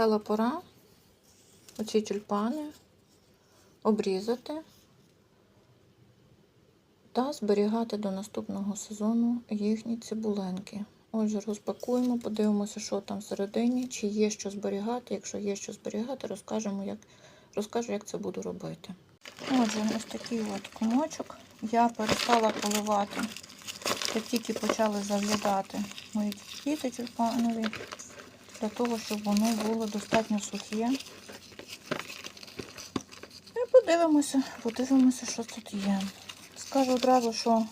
Настала пора оці тюльпани обрізати та зберігати до наступного сезону їхні цибуленки. Отже, розпакуємо, подивимося, що там всередині, чи є що зберігати. Якщо є що зберігати, розкажемо, як, розкажу, як це буду робити. Отже, ось такий от комочок. Я перестала поливати, як тільки почали заглядати мої квіти тюльпанові, для того, щоб воно було достатньо сухе. І подивимося, подивимося, що тут є. Скажу одразу, що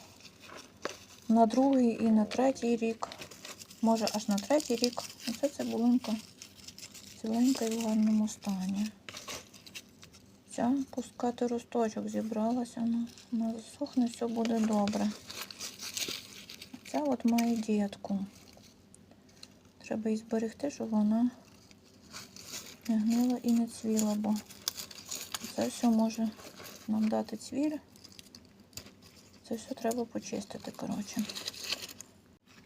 на другий і на третій рік, може аж на третій рік, оце цибулинка ціленька і в гарному стані. Ця пускати росточок зібралася, вона, вона засохне, все буде добре. Ця от має дітку. Треба її зберегти, щоб вона не гнила і не цвіла, бо це все може нам дати цвіль. Це все треба почистити, коротше.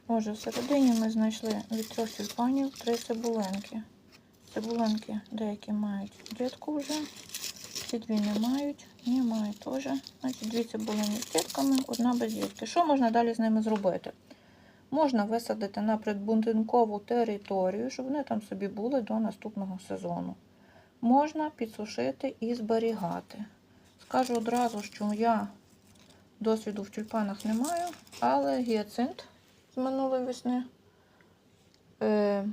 Отже, всередині ми знайшли від трьох тюльпанів три цибуленки. Цибуленки деякі мають дітку вже, ці дві не мають, не мають теж. Значить, дві цибулини з дітками, одна без дітки. Що можна далі з ними зробити? Можна висадити на придбудинкову територію, щоб вони там собі були до наступного сезону. Можна підсушити і зберігати. Скажу одразу, що я досвіду в тюльпанах не маю, але гіацинт з минулої весни е,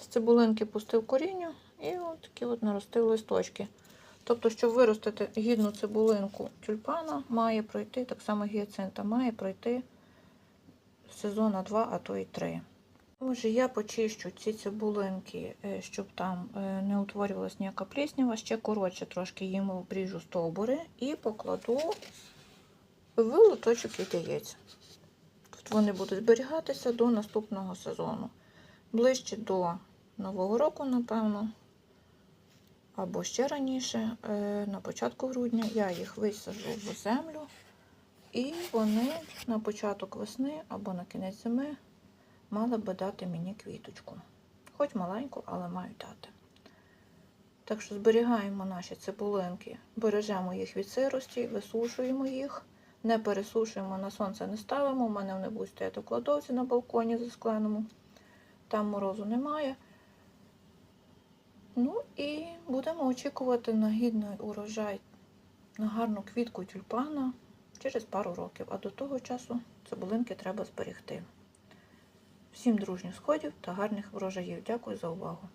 з цибулинки пустив коріння і от такі от наростив листочки. Тобто, щоб виростити гідну цибулинку тюльпана, має пройти, так само гіацинта, має пройти сезона 2, а то й 3. Отже, я почищу ці цибулинки, е, щоб там е, не утворювалася ніяка пліснява. Ще коротше трошки їм обріжу стовбури і покладу в лоточок від яєць. Тут вони будуть зберігатися до наступного сезону. Ближче до Нового року, напевно, або ще раніше, е, на початку грудня, я їх висаджу в землю, і вони на початок весни або на кінець зими мали би дати мені квіточку. Хоч маленьку, але мають дати. Так що зберігаємо наші цибулинки, бережемо їх від сирості, висушуємо їх, не пересушуємо, на сонце не ставимо. У мене вони будуть стояти в кладовці на балконі заскленому. Там морозу немає. Ну і будемо очікувати на гідний урожай, на гарну квітку тюльпана через пару років. А до того часу цибулинки треба зберегти. Всім дружніх сходів та гарних врожаїв. Дякую за увагу!